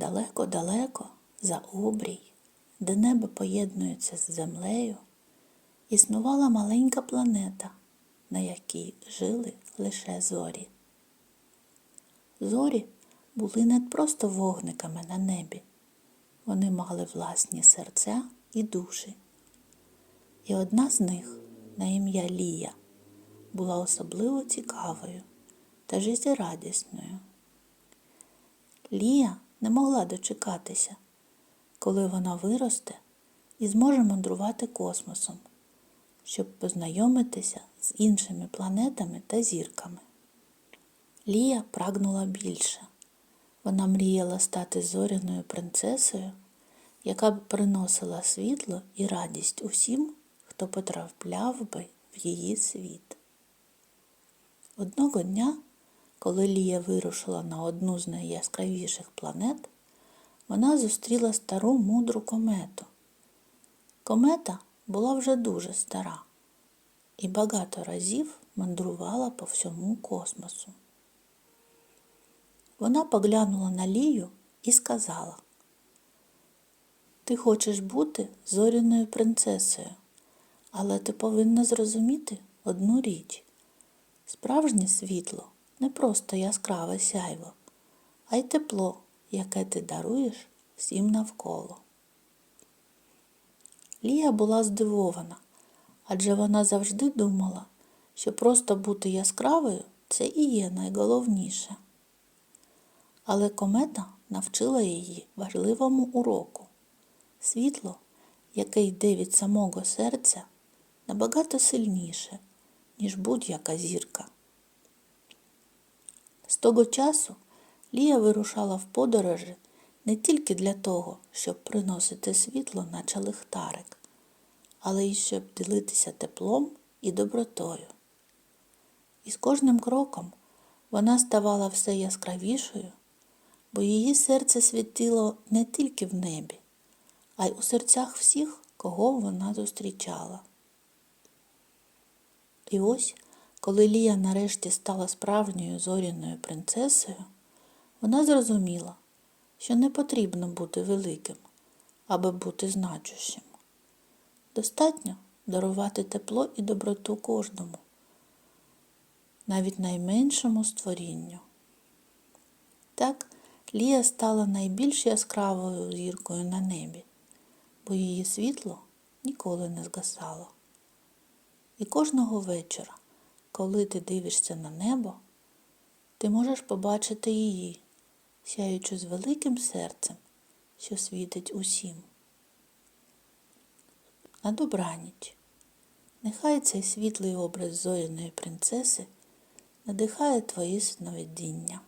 Далеко-далеко за обрій, де небо поєднується з землею, існувала маленька планета, на якій жили лише зорі. Зорі були не просто вогниками на небі, вони мали власні серця і душі. І одна з них, на ім'я Лія, була особливо цікавою та життєрадісною. Лія не могла дочекатися, коли вона виросте і зможе мандрувати космосом, щоб познайомитися з іншими планетами та зірками. Лія прагнула більше. Вона мріяла стати зоряною принцесою, яка б приносила світло і радість усім, хто потрапляв би в її світ. Одного дня, коли Лія вирушила на одну з найяскравіших планет, вона зустріла стару мудру комету. Комета була вже дуже стара і багато разів мандрувала по всьому космосу. Вона поглянула на Лію і сказала, Ти хочеш бути зоряною принцесою, але ти повинна зрозуміти одну річ. Справжнє світло не просто яскраве сяйво, а й тепло, яке ти даруєш всім навколо. Лія була здивована, адже вона завжди думала, що просто бути яскравою це і є найголовніше. Але комета навчила її важливому уроку. Світло, яке йде від самого серця, набагато сильніше, ніж будь-яка зірка. З того часу Лія вирушала в подорожі не тільки для того, щоб приносити світло, наче лихтарик, але й щоб ділитися теплом і добротою. І з кожним кроком вона ставала все яскравішою, бо її серце світило не тільки в небі, а й у серцях всіх, кого вона зустрічала. І ось, коли Лія нарешті стала справжньою зоряною принцесою, вона зрозуміла, що не потрібно бути великим, аби бути значущим. Достатньо дарувати тепло і доброту кожному, навіть найменшому створінню. Так Лія стала найбільш яскравою зіркою на небі, бо її світло ніколи не згасало. І кожного вечора, коли ти дивишся на небо, ти можеш побачити її, сяючи з великим серцем, що світить усім. На добраніч. Нехай цей світлий образ зоряної принцеси надихає твої сновидіння.